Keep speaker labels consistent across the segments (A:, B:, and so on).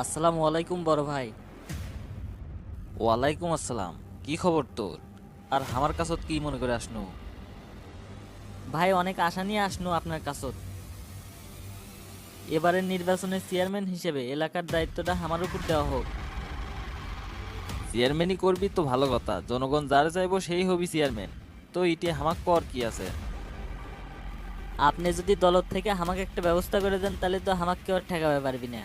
A: আসসালামু আলাইকুম বড় ভাই।
B: ওয়ালাইকুম আসসালাম। কি খবর তোর? আর আমার কাছত কি মনে করে আসনু?
A: ভাই অনেক আশা নিয়ে আসনো আপনার কাছত। এবারের নির্বাচনে চেয়ারম্যান হিসেবে এলাকার দায়িত্বটা আমার উপর দেওয়া হোক।
B: চেয়ারম্যানই করবি তো ভালো কথা। জনগণ যার চাইব সেই হবি চেয়ারম্যান। তো ইটি হামাক কর কি আছে?
A: আপনি যদি দলত থেকে আমাকে একটা ব্যবস্থা করে দেন তাহলে তো আমাকে কেউ আর ঠেকাবে পারবি না।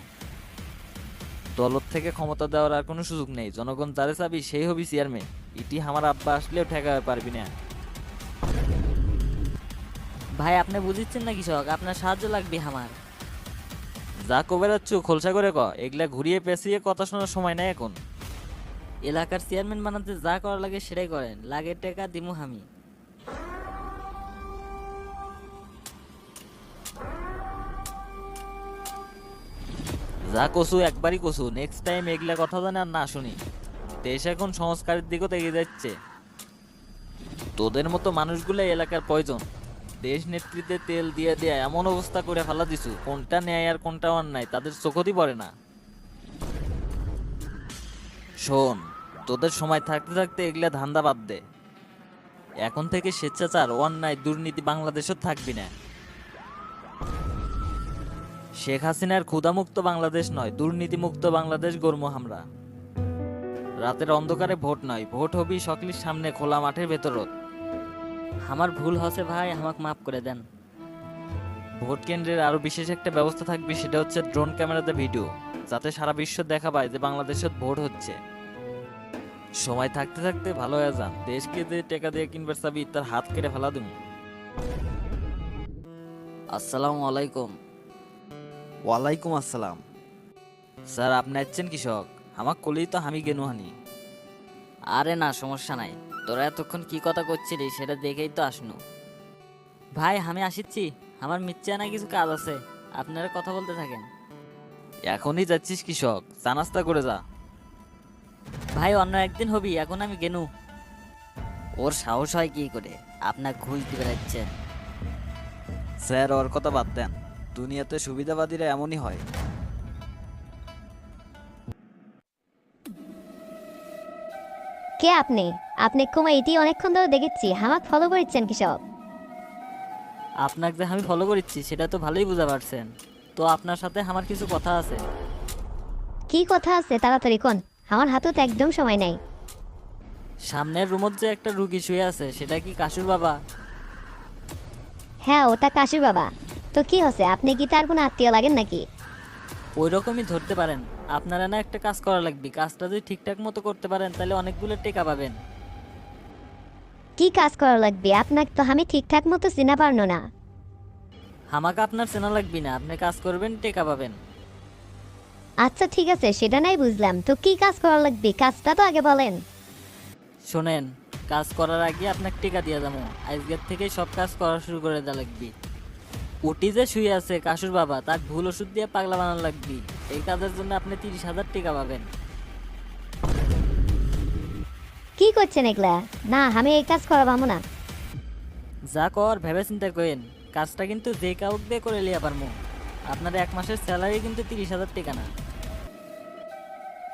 B: দলত থেকে ক্ষমতা দেওয়ার আর কোনো সুযোগ নেই। জনগণ যারে চাবি, সেই হবি চেয়ারম্যান ইটি আমার আব্বা আসলেও ঠেকাবে পারবি না।
A: ভাই, আপনি বুঝিচ্ছেন না কৃষক? আপনার সাহায্য লাগবে আমার।
B: যা কবে যাচ্ছ, খোলসা করে ক। এগুলা ঘুরিয়ে পেঁচিয়ে কথা শোনার সময় নাই এখন।
A: এলাকার চেয়ারম্যান বানাতে যা করা লাগে সেটাই করেন। লাগে টাকা দিমু আমি।
B: যা কসু একবারই কসু নেক্সট টাইম এগুলা কথা জানে আর না শুনি। দেশ এখন সংস্কারের দিকেও এগিয়ে যাচ্ছে। তোদের মতো মানুষগুলো এলাকার প্রয়োজন। দেশ নেতৃত্বে তেল দিয়ে দিয়ে এমন অবস্থা করে ফেলা দিছু, কোনটা ন্যায় আর কোনটা অন্যায়, তাদের চোখতই পড়ে না। শোন, তোদের সময় থাকতে থাকতে এগুলা ধান্দা বাদ দে। এখন থেকে স্বেচ্ছাচার, অন্যায়, দুর্নীতি বাংলাদেশও থাকবি না। শেখ হাসিনার ক্ষুধামুক্ত বাংলাদেশ নয়, দুর্নীতিমুক্ত বাংলাদেশ গর্ম আমরা। রাতের অন্ধকারে ভোট নয়, ভোট হবি সকলের সামনে খোলা মাঠের ভেতরত
A: আমার ভুল হচ্ছে ভাই, আমাকে মাফ করে দেন।
B: ভোট কেন্দ্রের আরও বিশেষ একটা ব্যবস্থা থাকবে, সেটা হচ্ছে ড্রোন ক্যামেরাতে ভিডিও, যাতে সারা বিশ্ব দেখা পায় যে বাংলাদেশে ভোট হচ্ছে। সময় থাকতে থাকতে ভালো হয়ে যান, দেশকে যে টাকা দিয়ে কিনবার চাবি, তার হাত কেটে ফেলা দিন
A: আসসালামু আলাইকুম।
B: ওয়ালাইকুম আসসালাম। স্যার আপনি আসছেন কৃষক? আমার কলেই তো আমি গেনু হানি
A: আরে না সমস্যা নাই। তোরা এতক্ষণ কি কথা করছিলি সেটা দেখেই তো আসনু। ভাই আমি আসিচ্ছি। আমার মিথ্যা না কিছু কাজ আছে। আপনারা কথা বলতে থাকেন।
B: এখনই যাচ্ছিস কৃষক। চা নাস্তা করে যা।
A: ভাই অন্য একদিন হবি। এখন আমি গেনু। ওর সাহস হয় কি করে? আপনার ঘুষ দিবে যাচ্ছে
B: স্যার ওর কথা বাদ দেন। দুনিয়াতে সুবিধাবাদীরা এমনই হয়।
C: কে আপনি? আপনি কুমা এটি অনেকক্ষণ ধরে দেখেছি হামাক ফলো করেছেন কি সব?
A: আপনাকে যে আমি ফলো করছি সেটা তো ভালোই বুঝা পারছেন। তো আপনার সাথে আমার কিছু কথা আছে।
C: কি কথা আছে তাড়াতাড়ি কোন? আমার হাতে তো একদম সময় নাই।
A: সামনের রুমত যে একটা রুগী শুয়ে আছে সেটা কি কাশুর বাবা?
C: হ্যাঁ ওটা কাশির বাবা। তো কি হচ্ছে আপনি কি তার কোনো আত্মীয় লাগেন নাকি?
A: ওই রকমই ধরতে পারেন। আপনারা না একটা কাজ করা লাগবে। কাজটা যদি ঠিকঠাক মতো করতে পারেন তাহলে অনেকগুলো টেকা পাবেন।
C: কি কাজ করা লাগবে? আপনাকে তো আমি ঠিকঠাক মতো চিনা পারনো না।
A: আমাকে আপনার চেনা লাগবে না। আপনি কাজ করবেন টেকা পাবেন।
C: আচ্ছা ঠিক আছে সেটা নাই বুঝলাম। তো কি কাজ করা লাগবে? কাজটা তো আগে বলেন।
A: শোনেন কাজ করার আগে আপনাকে টেকা দিয়ে যাব। আজকের থেকেই সব কাজ করা শুরু করে দেওয়া লাগবে। ওটি যে শুয়ে আছে কাশুর বাবা তার ভুল ওষুধ দিয়ে পাগলা বানানো লাগবে। এই কাজের জন্য আপনি তিরিশ হাজার টাকা পাবেন।
C: কি করছেন এগুলা? না আমি এই কাজ করা পাবো না।
A: যা কর ভেবে চিন্তা করেন। কাজটা কিন্তু যে কাউক দিয়ে করে লিয়া পারমু। আপনার এক মাসের স্যালারি কিন্তু তিরিশ হাজার টাকা না।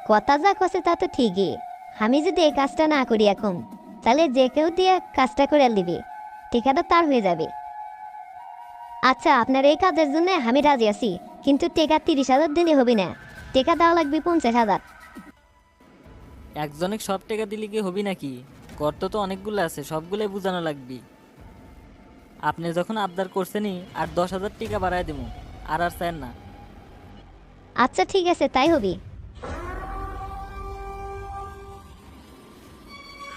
C: কথা যা কছে তা তো ঠিকই। আমি যদি এই কাজটা না করি এখন তাহলে যে কেউ দিয়ে কাজটা করে দিবে। টিকাটা তার হয়ে যাবে। আচ্ছা আপনার এই কাজের জন্য আমি রাজি আছি কিন্তু টেকা তিরিশ হাজার দিলে হবে না। টেকা দেওয়া লাগবে পঞ্চাশ হাজার।
A: একজনে সব টাকা দিলে কি হবি নাকি? কর্ত তো অনেকগুলো আছে সবগুলোই বোঝানো লাগবে। আপনি যখন আবদার করছেনই আর দশ হাজার টাকা বাড়ায় দেবো আর আর চান না।
C: আচ্ছা ঠিক আছে তাই হবে।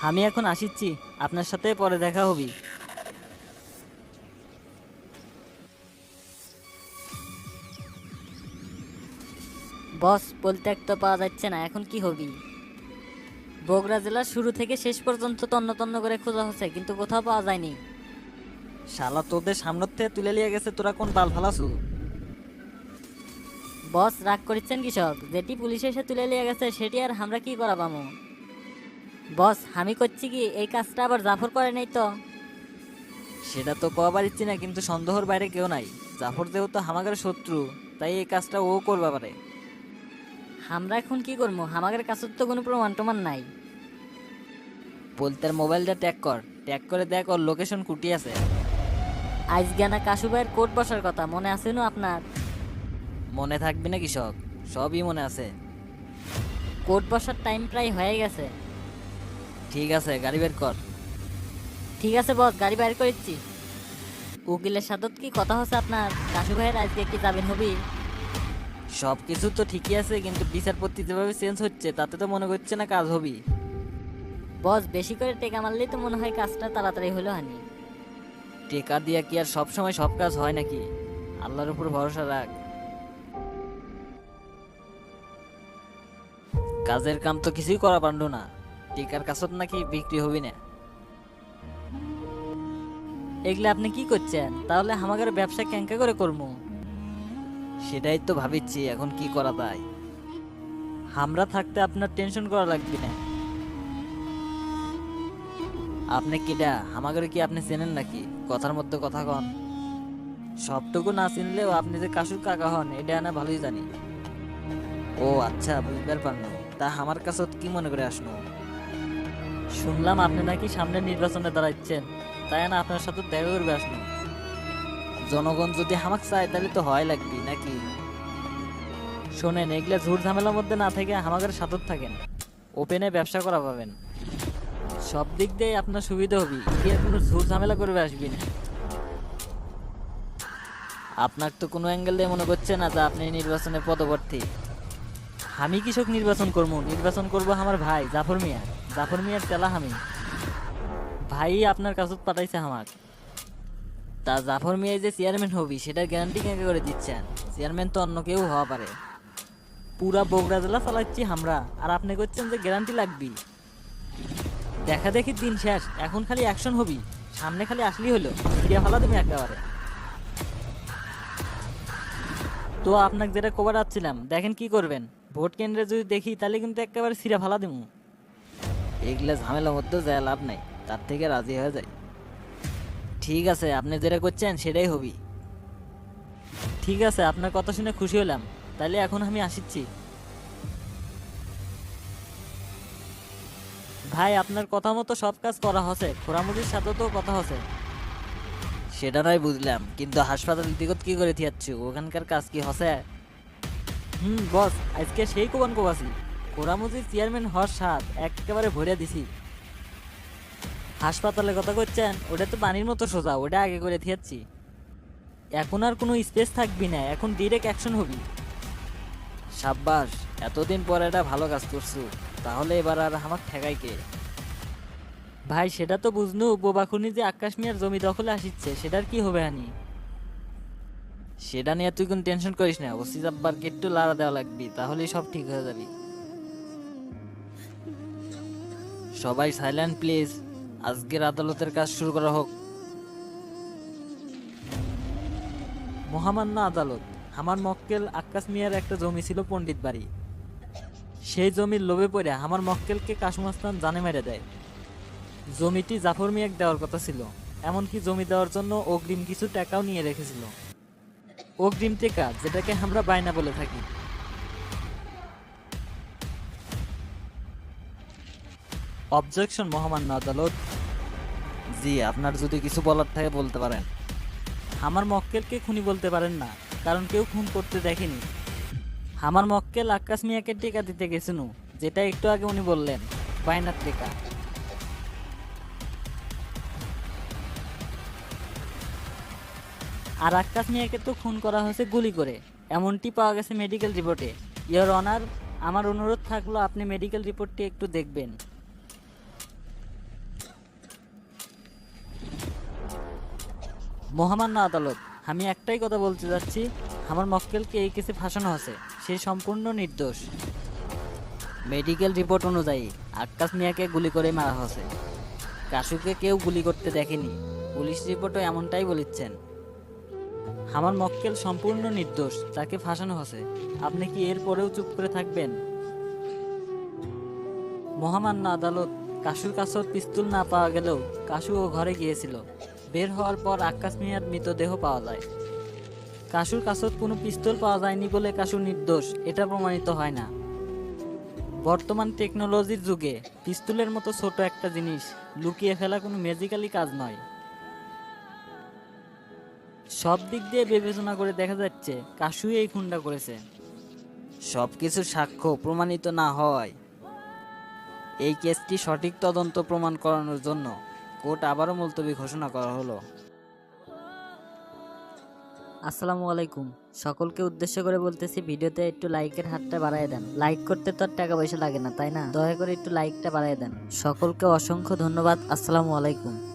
A: আমি এখন আসিচ্ছি আপনার সাথে পরে দেখা হবি। বস বলতে একটা পাওয়া যাচ্ছে না এখন কি হবি? বগুড়া জেলার শুরু থেকে শেষ পর্যন্ত তন্ন তন্ন করে খোঁজা হচ্ছে কিন্তু কোথাও পাওয়া যায়নি।
B: শালা তোদের সামনের থেকে তুলে লিয়ে গেছে তোরা কোন বাল ফালাসু?
A: বস রাগ করছেন কৃষক যেটি পুলিশ এসে তুলে নিয়ে গেছে সেটি আর আমরা কি করা পামু বস আমি করছি কি এই কাজটা আবার জাফর করে নাই তো?
B: সেটা তো কবার পারিচ্ছি না কিন্তু সন্দেহর বাইরে কেউ নাই। জাফর যেহেতু আমাদের শত্রু তাই এই কাজটা ও করবা পারে।
A: আমরা এখন কি করব? আমাদের কাছে তো কোনো প্রমাণ টমান নাই।
B: বলতে মোবাইলটা ট্যাগ কর। ট্যাগ করে দেখ ওর লোকেশন কুটি আছে।
A: আজ জ্ঞানা কাশু ভাইয়ের কোর্ট বসার কথা মনে আছে না আপনার?
B: মনে থাকবে না কৃষক সবই মনে আছে।
A: কোর্ট বসার টাইম প্রায় হয়ে গেছে।
B: ঠিক আছে গাড়ি বের কর।
A: ঠিক আছে বস গাড়ি বাইর করেছি। উকিলের সাথে কি কথা হচ্ছে আপনার? কাশু ভাইয়ের আজকে কি যাবেন হবি?
B: সব কিছু তো ঠিকই আছে কিন্তু বিচারপতি যেভাবে চেঞ্জ হচ্ছে তাতে তো মনে করছে না কাজ হবি।
A: বস বেশি করে টেকা মারলেই তো মনে হয় কাজটা তাড়াতাড়ি হলো হানি।
B: টেকা দিয়া কি আর সব সময় সব কাজ হয় নাকি? আল্লাহর উপর ভরসা রাখ। কাজের কাম তো কিছুই করা পারল না। টেকার কাছত নাকি বিক্রি হবি না।
A: এগুলো আপনি কি করছেন? তাহলে আমাদের ব্যবসা ক্যাঙ্কা করে করব
B: সেটাই তো ভাবিচ্ছি, এখন কি করা যায়?
A: আমরা থাকতে আপনার টেনশন করা লাগবে না।
B: আপনি কিডা আমাদের কি আপনি চেনেন নাকি? কথার মধ্যে কথা কন।
A: সবটুকু না চিনলেও আপনি যে কাশুর কাকা হন, এটা না ভালোই জানি।
B: ও আচ্ছা বুঝবার পারল তা আমার কাছে কি মনে করে আসলো?
A: শুনলাম আপনি নাকি সামনে নির্বাচনে দাঁড়াচ্ছেন, তাই না আপনার সাথে দেখা করবে আসলো।
B: জনগণ যদি হামাক চায়, তাহলে তো হয় লাগবি, নাকি?
A: শোনেন, এগুলা ঝুট ঝামেলার মধ্যে না থেকে হামাকের সাথে থাকেন। ওপেনে ব্যবসা করা পাবেন। সব দিক দিয়ে আপনার সুবিধা হবে। আর কোনো ঝুট ঝামেলা করবে আসবি না
B: আপনার তো কোনো অ্যাঙ্গেল দিয়ে মনে করছে না যে আপনি নির্বাচনে পদপ্রার্থী।
A: আমি কৃষক নির্বাচন করব নির্বাচন করব আমার ভাই, জাফর মিয়া। জাফর মিয়ার তেলা আমি। ভাই আপনার কাছে পাঠাইছে আমাক।
B: তা জাফর মিয়া যে চেয়ারম্যান হবি, সেটার গ্যারান্টি কেন করে দিচ্ছেন? চেয়ারম্যান তো অন্য কেউ হওয়া পারে।
A: পুরা বগুড়া জেলা চালাচ্ছি আমরা, আর আপনি করছেন যে গ্যারান্টি লাগবি দেখা দেখি দিন শেষ, এখন খালি অ্যাকশন হবি, সামনে খালি আসলেই হলো ক্রিয়া ফেলা তুমি একেবারে। তো আপনাকে যেটা কবার আসছিলাম, দেখেন কি করবেন, ভোট কেন্দ্রে যদি দেখি, তাহলে কিন্তু একেবারে সিরা ফালা দিমু।
B: এগুলা ঝামেলার মধ্যে যায় লাভ নাই, তার থেকে রাজি হয়ে যায়। ঠিক আছে, আপনি যেটা করছেন সেটাই হবি।
A: ঠিক আছে, আপনার কথা শুনে খুশি হলাম। তাহলে এখন আমি আসিচ্ছি। ভাই, আপনার কথা মতো সব কাজ করা হচ্ছে খোরামুদির সাথে তো কথা হচ্ছে
B: সেটা নয় বুঝলাম, কিন্তু হাসপাতাল দিকত কি করে থিয়াচ্ছ? ওখানকার কাজ কি হসে?
A: হুম, বস, আজকে সেই কোবান কোবাসি খোরামুদির চেয়ারম্যান হওয়ার স্বাদ একেবারে ভরে দিছি। হাসপাতালে কথা করছেন ওটা তো পানির মতো সোজা, ওটা আগে করে থিয়াচ্ছি এখন আর কোনো স্পেস থাকবি না, এখন ডিরেক্ট অ্যাকশন হবি।
B: সাব্বাস, এতদিন পর এটা ভালো কাজ করছ, তাহলে এবার আর আমার ঠেকাই কে?
A: ভাই, সেটা তো বুঝনু বোবাখুনি যে আকাশ মিয়ার জমি দখলে আসিচ্ছে, সেটার কি হবে আনি
B: সেটা নিয়ে তুই কোনো টেনশন করিস না, ওসি আব্বারকে একটু লাড়া দেওয়া লাগবি, তাহলেই সব ঠিক হয়ে যাবি। সবাই সাইলেন্ট প্লিজ আজকের আদালতের কাজ শুরু করা হোক।
A: মহামান্য আদালত, আমার মক্কেল আকাশ মিয়ার একটা জমি ছিল পণ্ডিত বাড়ি। সেই জমির লোভে পড়ে আমার মক্কেলকে কাশুমাস্তান জানে মেরে দেয়। জমিটি জাফর মিয়াক দেওয়ার কথা ছিল, এমনকি জমি দেওয়ার জন্য অগ্রিম কিছু টাকাও নিয়ে রেখেছিল। অগ্রিম টেকা, যেটাকে আমরা বায়না বলে থাকি। অবজেকশন মহামান্য আদালত
B: জি, আপনার যদি কিছু বলার থাকে বলতে পারেন।
A: আমার মক্কেলকে খুনি বলতে পারেন না, কারণ কেউ খুন করতে দেখেনি। আমার মক্কেল আকাশ মিয়াকে টেকা দিতে গেছিল যেটা একটু আগে উনি বললেন, বায়নার টেকা। আর আকাশ মিয়াকে তো খুন করা হয়েছে গুলি করে, এমনটি পাওয়া গেছে মেডিকেল রিপোর্টে ইয়ার অনার আমার অনুরোধ থাকল আপনি মেডিকেল রিপোর্টটি একটু দেখবেন। মহামান্য আদালত, আমি একটাই কথা বলতে যাচ্ছি, আমার মক্কেলকে এই কেসে ফাঁসানো আছে সে সম্পূর্ণ নির্দোষ। মেডিকেল রিপোর্ট অনুযায়ী আক্কাস মিয়াকে গুলি করে মারা হয়েছে। কাশুকে কেউ গুলি করতে দেখেনি, পুলিশ রিপোর্টও এমনটাই বলিচ্ছেন আমার মক্কেল সম্পূর্ণ নির্দোষ, তাকে ফাঁসানো হয়েছে। আপনি কি এর পরেও চুপ করে থাকবেন? মহামান্য আদালত, কাশুর কাছর পিস্তুল না পাওয়া গেলেও কাশু ও ঘরে গিয়েছিল। বের হওয়ার পর আকাশ মিয়ার মৃতদেহ পাওয়া যায়। কাশুর কাছত কোনো পিস্তল পাওয়া যায়নি বলে কাশু নির্দোষ, এটা প্রমাণিত হয় না। বর্তমান টেকনোলজির যুগে পিস্তলের মতো ছোট একটা জিনিস লুকিয়ে ফেলা কোনো ম্যাজিক্যালি কাজ নয়। সব দিক দিয়ে বিবেচনা করে দেখা যাচ্ছে কাশুই এই খুনটা করেছে।
D: সব কিছু সাক্ষ্য প্রমাণিত না হয় এই কেসটি সঠিক তদন্ত প্রমাণ করানোর জন্য কোর্ট আবারও মুলতবি ঘোষণা করা হলো।
A: আসসালামু আলাইকুম। সকলকে উদ্দেশ্য করে বলতেছি, ভিডিওতে একটু লাইকের হাতটা বাড়ায় দেন। লাইক করতে তো আর টাকা পয়সা লাগে না, তাই না? দয়া করে একটু লাইকটা বাড়ায় দেন। সকলকে অসংখ্য ধন্যবাদ। আসসালামু আলাইকুম।